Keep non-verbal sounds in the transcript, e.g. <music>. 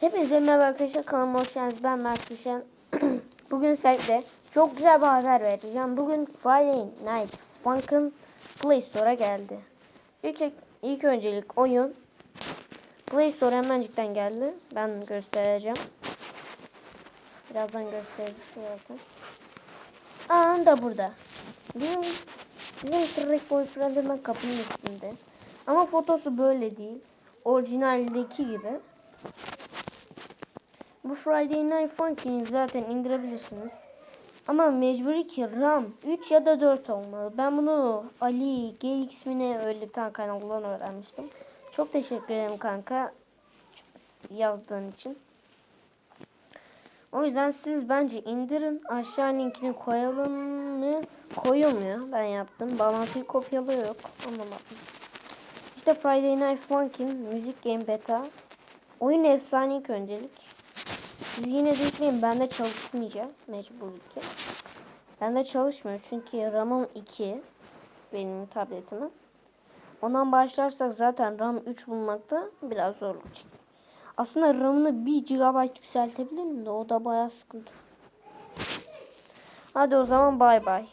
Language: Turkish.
Hepinize merhaba arkadaşlar kanalıma hoş geldiniz. Ben Mert Düşen. <clears throat> Bugün sizlerle çok güzel bir haber vereceğim. Bugün Friday Night Funk'ın Play Store'a geldi. İlk, ilk öncelik oyun Play Store hemencikten geldi. Ben göstereceğim. Birazdan göstereceğim. Aa da burada. Bizim, bizim Shrek Boyfriend hemen kapının üstünde. Ama fotosu böyle değil. Orijinaldeki gibi. Bu Friday Night Funkin'i zaten indirebilirsiniz. Ama mecburi ki RAM 3 ya da 4 olmalı. Ben bunu Ali GX mi öyle bir tane kanaldan öğrenmiştim. Çok teşekkür ederim kanka yazdığın için. O yüzden siz bence indirin. Aşağı linkini koyalım mı? Koyulmuyor. Ben yaptım. Bağlantıyı kopyalıyor yok. Anlamadım. İşte Friday Night Funkin müzik game beta. Oyun efsane ilk öncelik. Siz yine de yükleyin. Ben de çalışmayacağım. Mecbur ki. Ben de çalışmıyor. Çünkü RAM'ım 2. Benim tabletimin. Ondan başlarsak zaten RAM 3 bulmakta biraz zorluk çekiyor. Aslında RAM'ını 1 GB yükseltebilirim de o da bayağı sıkıntı. Hadi o zaman bay bay.